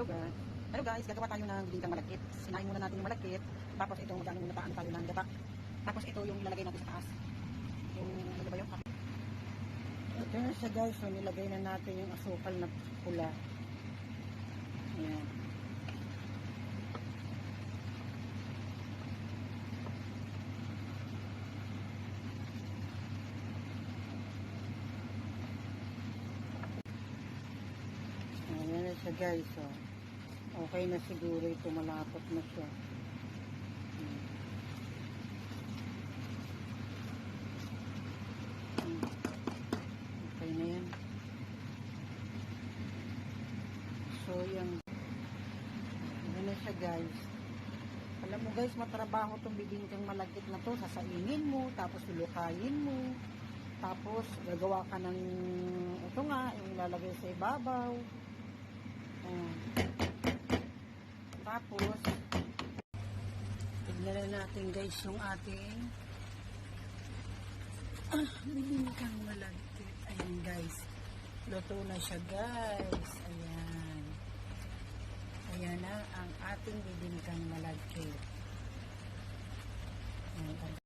Hello guys. Hello guys, gagawa tayo ng bibingkang malagkit. Sinain muna natin yung malagkit. Tapos ito, magkano muna taan tayo ng gata. Tapos ito yung ilalagay natin sa taas. Yung, ano ba yun? Ito na siya guys, so nilagay na natin yung asukal na pula. Ayan. Ayan na siya guys, so. Okay na siguro ito, malapot na siya. Okay na yan. So, yung ano na siya guys. Alam mo guys, matrabaho itong bibingkang malagkit na to. Sasaingin mo, tapos lulukayin mo. Tapos, gagawa ka ng, ito nga, yung lalagay sa ibabaw. Ayan. Tapos, tignan na natin guys yung ating ah, bibingkang malagkit. Ayan guys. Luto na siya guys. Ayan. Ayan na ang ating bibingkang malagkit.